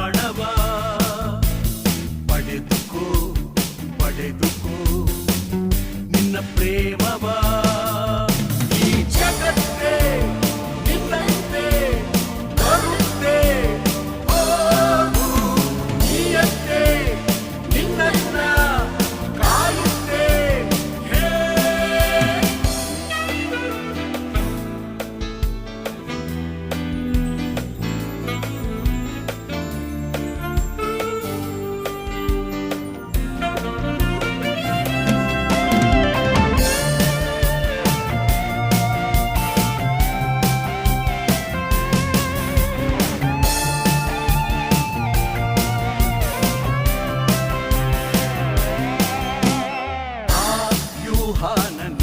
மாணவா படைத்துக்கோ படைத்து सुहानन